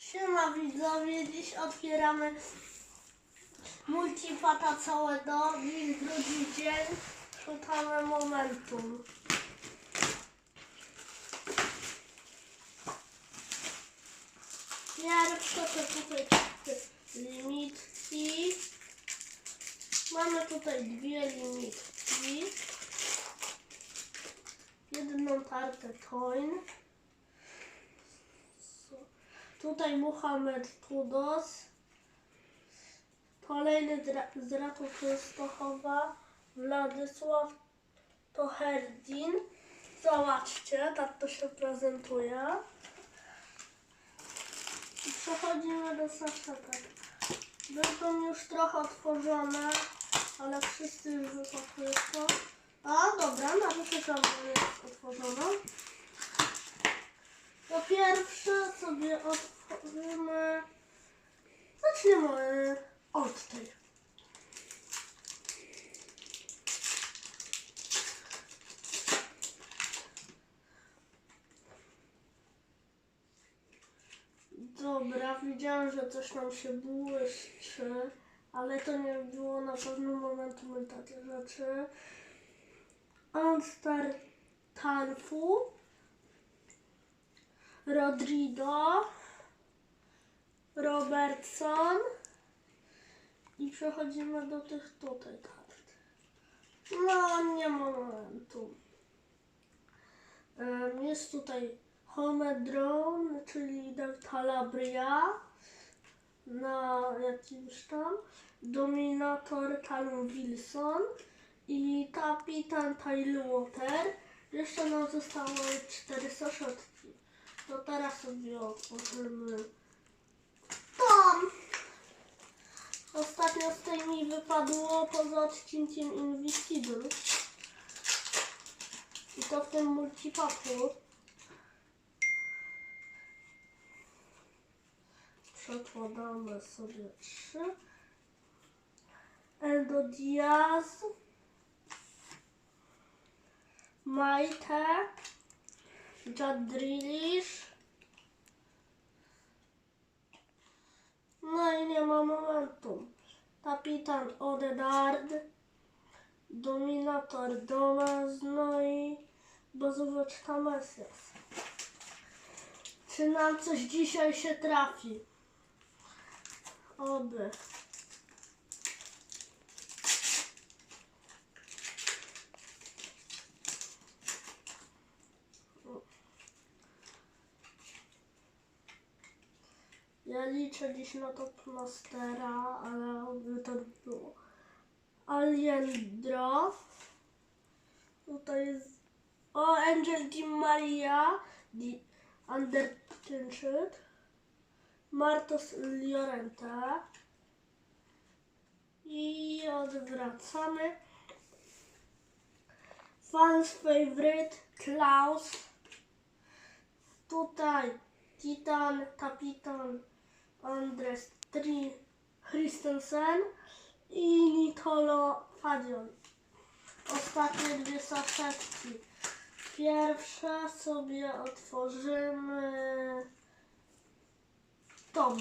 Siema widzowie, dziś otwieramy multipata całego, dziś drugi dzień, szukamy momentum. Pierwsze to tutaj limitki. Mamy tutaj dwie limitki. Jedną tartę coin. Tutaj Muhammad Kudos. Kolejny z Raków Częstochowa. Władysław Toherdin. Zobaczcie, tak to się prezentuje. I przechodzimy do saszetek. Będą już trochę otworzone, ale wszyscy już wypakują. A, dobra, nawet to jest otworzona. Po pierwsze sobie otworzymy. Zaczniemy od tej. Dobra, widziałem, że coś nam się błyszczy, ale to nie było na pewno momentum takie rzeczy. Anstar Tarfu. Rodrigo, Robertson i przechodzimy do tych tutaj kart. No, nie ma momentu. Em, Jest tutaj Homedron, czyli Calabria na jakimś tam, Dominator Talon Wilson i Kapitan Water. Jeszcze nam cztery saszetki. To teraz sobie otworzymy tam. Ostatnio z tej mi wypadło poza odcinkiem Invisible. I to w tym multipaku. Przekładamy sobie trzy. Endo Diaz. Majte. Jadrilish. No i nie ma momentu. Kapitan Odegaard. Dominator Domas. No i bazóweczka Messias. Czy nam coś dzisiaj się trafi? Oby. Ja liczę dziś na top mastera, ale oby to było. Aliendro. Tutaj jest. O, Angel Di Maria. Di Undertinshit. Martos Llorente. I odwracamy. Fans favorite Klaus. Tutaj Titan, Kapitan Andres Tri Christensen i Nicolo Fagioli. Ostatnie dwie saszetki. Pierwsze sobie otworzymy tą.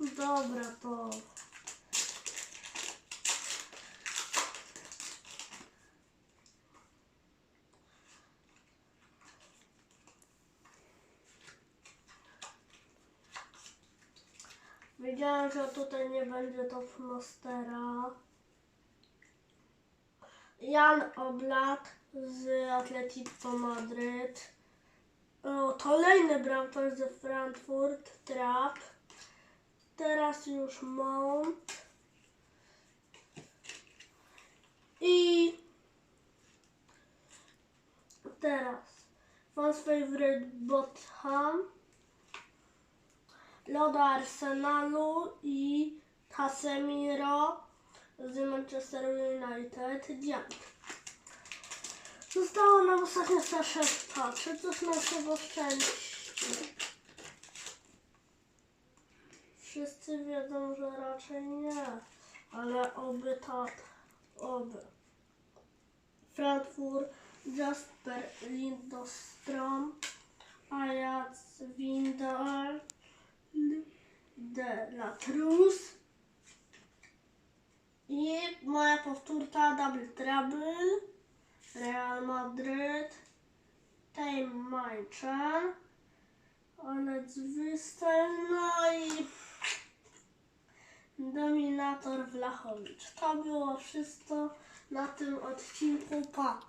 Dobra, to Wiedziałem, że tutaj nie będzie top mastera. Jan Oblak z Atletico Madryt. O, kolejny bramkarz ze Frankfurt, Trap. Teraz już Mount. I teraz Fans Favorite Botham. Loda Arsenalu i Casemiro z Manchester United Diamond. Została nam ostatnia saszetka. Czy coś nam się poszczęści? Wszyscy wiedzą, że raczej nie, ale oby tak, oby. Frankfurt, Jasper Lindostrom, Ajax Windal de la Trus i moja powtórka Double Trouble Real Madryt Tej Mańczen Olec Wystel no i Dominator Wlachowicz. To było wszystko na tym odcinku. Pa!